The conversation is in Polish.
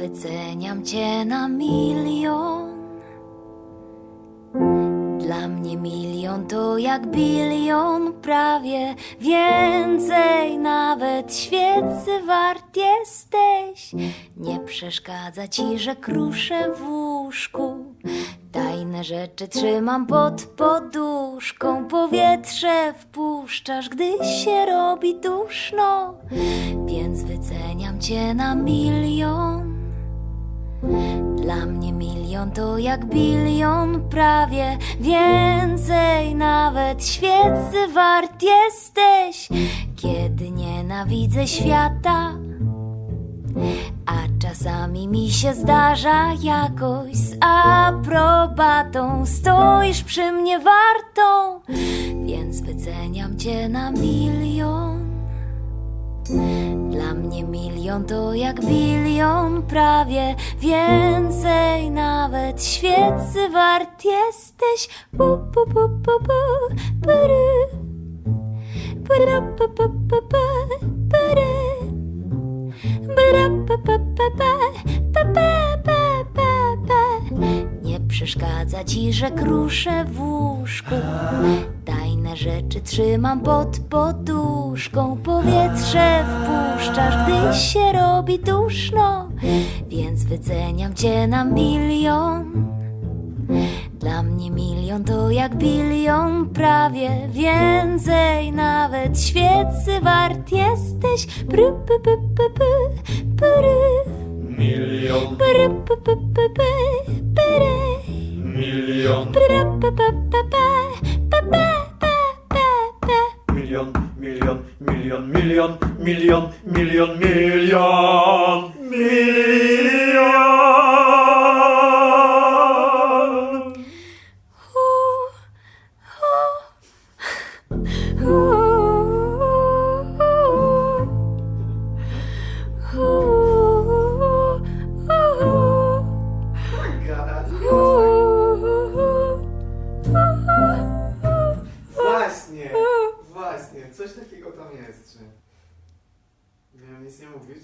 wyceniam cię na milion. Dla mnie milion to jak bilion, prawie więcej, nawet świecy wart jesteś. Nie przeszkadza ci, że kruszę w łóżku. Tajne rzeczy trzymam pod poduszką, powietrze wpuszczasz, gdy się robi duszno, więc wyceniam cię na milion. Dla mnie milion to jak bilion, prawie więcej, nawet. Świecy wart jesteś, kiedy nienawidzę świata. A czasami mi się zdarza jakoś z aprobatą. Stoisz przy mnie wartą, więc wyceniam cię na milion mnie milion to jak bilion, prawie więcej Nawet świecy wart jesteś pu, pu, pu, pu, pu, pyry. Pyra, pu, pu, pu, pu, pyry. Nie przeszkadza ci, że kruszę w łóżku. Rzeczy trzymam pod poduszką. Powietrze wpuszczasz, gdy się robi duszno. Więc wyceniam cię na milion. Dla mnie milion to jak bilion, prawie więcej, nawet świecy wart jesteś. Pry, py, py, py, py, pyry. Milion, Pry, py, py, py, milion, Pry, py, py, py, milion, milion, milion, milion. Właśnie, właśnie, coś takiego tam jest. Czy... sem ouvido.